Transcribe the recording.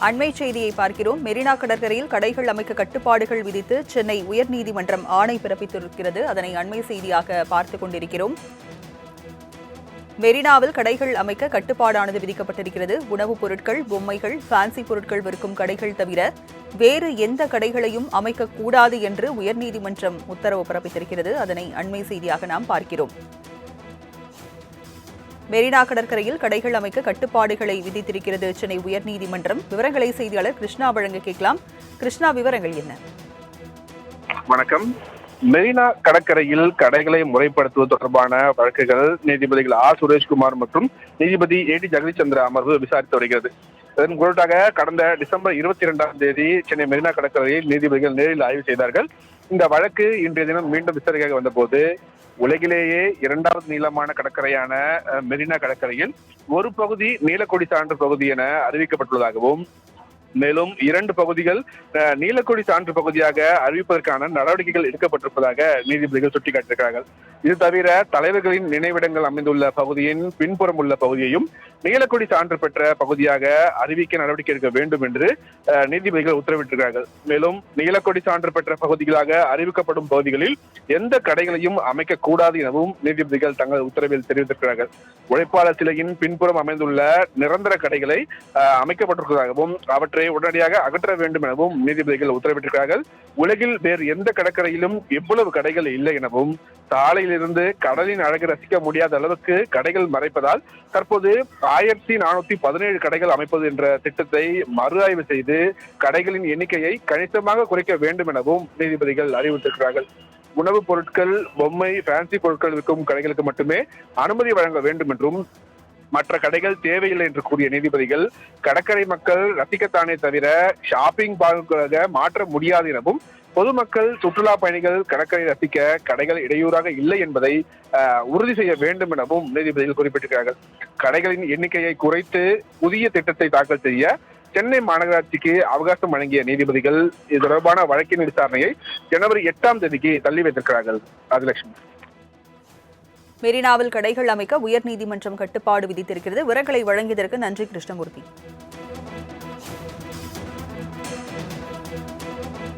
அண்மை செய்தியை பார்க்கிறோம். மெரினா கடற்கரையில் கடைகள் அமைக்க கட்டுப்பாடுகள் விதித்து சென்னை உயர்நீதிமன்றம் ஆணை பிறப்பித்திருக்கிறது. அதனை அண்மை செய்தியாக பார்த்துக் கொண்டிருக்கிறோம். மெரினாவில் கடைகள் அமைக்க கட்டுப்பாடானது விதிக்கப்பட்டிருக்கிறது. உணவுப் பொருட்கள் பொம்மைகள் ஃபேன்சி பொருட்கள் விற்கும் கடைகள் தவிர வேறு எந்த கடைகளையும் அமைக்கக்கூடாது என்று உயர்நீதிமன்றம் உத்தரவு பிறப்பித்திருக்கிறது. அதனை அண்மை செய்தியாக நாம் பார்க்கிறோம். மெரினா கடற்கரையில் கடைகள் அமைக்க கட்டுப்பாடுகளை விதித்திருக்கிறது சென்னை உயர்நீதிமன்றம். விவரங்களை செய்தியாளர் கிருஷ்ணா வழங்க கேட்கலாம். கிருஷ்ணா விவரங்கள் என்ன? வணக்கம். மெரினா கடற்கரையில் கடைகளை முறைப்படுத்துவது தொடர்பான வழக்குகள் நீதிபதிகள் ஆர். சுரேஷ்குமார் மற்றும் நீதிபதி ஏ. டி. ஜெகதீச்சந்திர அமர்வு விசாரித்து வருகிறது. இதன் பொருட்டாக கடந்த டிசம்பர் இருபத்தி இரண்டாம் தேதி சென்னை மெரினா கடற்கரையில் நீதிபதிகள் நேரில் ஆய்வு செய்தார்கள். இந்த வழக்கு இன்றைய தினம் மீண்டும் விசாரணைக்காக வந்தபோது உலகிலேயே இரண்டாவது நீளமான கடற்கரையான மெரினா கடற்கரையில் ஒரு பகுதி நீலக்கொடி சான்று பகுதி என அறிவிக்கப்பட்டுள்ளதாகவும் மேலும் இரண்டு பகுதிகள் அஹ், நீலக்கொடி சான்று பகுதியாக அறிவிப்பதற்கான நடவடிக்கைகள் எடுக்கப்பட்டிருப்பதாக நீதிபதிகள் சுட்டிக்காட்டியிருக்கிறார்கள். இது தவிர தலைவர்களின் நினைவிடங்கள் அமைந்துள்ள பகுதியின் பின்புறம் உள்ள பகுதியையும் நீலக்கொடி சான்று பெற்ற பகுதியாக அறிவிக்க நடவடிக்கை எடுக்க வேண்டும் என்று நீதிபதிகள் உத்தரவிட்டிருக்கிறார்கள். மேலும் நீலக்கொடி சான்று பெற்ற பகுதிகளாக அறிவிக்கப்படும் பகுதிகளில் எந்த கடைகளையும் அமைக்க கூடாது எனவும் நீதிபதிகள் தங்கள் உத்தரவில் தெரிவித்திருக்கிறார்கள். உழைப்பாளர் சிலையின் பின்புறம் அமைந்துள்ள நிரந்தர கடைகளை அஹ், அமைக்கப்பட்டிருப்பதாகவும் அவற்றை கடற்கரையை உடனடியாக அகற்ற வேண்டும் எனவும் நீதிபதிகள் உத்தரவிட்டிருக்கிறார்கள். உலகில் வேறு எந்த கடற்கரையிலும் இவ்வளவு கடைகள் இல்லை எனவும் சாலையிலிருந்து கடலின் அழகு ரசிக்க முடியாத அளவுக்கு கடைகள் மறைப்பதால் தற்போது ஆயிரத்தி நானூத்தி பதினேழு கடைகள் அமைப்பது என்ற திட்டத்தை மறு ஆய்வு செய்து கடைகளின் எண்ணிக்கையை கணிசமாக குறைக்க வேண்டும் எனவும் நீதிபதிகள் அறிவித்திருக்கிறார்கள் உணவுப் பொருட்கள் பொம்மை ஃபேன்சி பொருட்கள் விற்கும் கடைகளுக்கு மட்டுமே அனுமதி வழங்க வேண்டும் என்றும் மற்ற கடைகள் தேவையில்லை என்று கூறிய நீதிபதிகள் கடற்கரை மக்கள் ரசிக்கத்தானே தவிர ஷாப்பிங் பாகுகளாக மாற்ற முடியாது எனவும் பொதுமக்கள் சுற்றுலா பயணிகள் கடற்கரை ரசிக்க கடைகள் இடையூறாக இல்லை என்பதை உறுதி செய்ய வேண்டும் எனவும் நீதிபதிகள் குறிப்பிட்டிருக்கிறார்கள். கடைகளின் எண்ணிக்கையை குறைத்து புதிய திட்டத்தை தாக்கல் செய்ய சென்னை மாநகராட்சிக்கு அவகாசம் வழங்கிய நீதிபதிகள் இது தொடர்பான வழக்கின் விசாரணையை ஜனவரி எட்டாம் தேதிக்கு தள்ளி வைத்திருக்கிறார்கள். ராஜலட்சுமி. மெரினாவில் கடைகள் அமைக்க உயர்நீதிமன்றம் கட்டுப்பாடு விதித்திருக்கிறது. விவரங்களை வழங்கியதற்கு நன்றி கிருஷ்ணமூர்த்தி.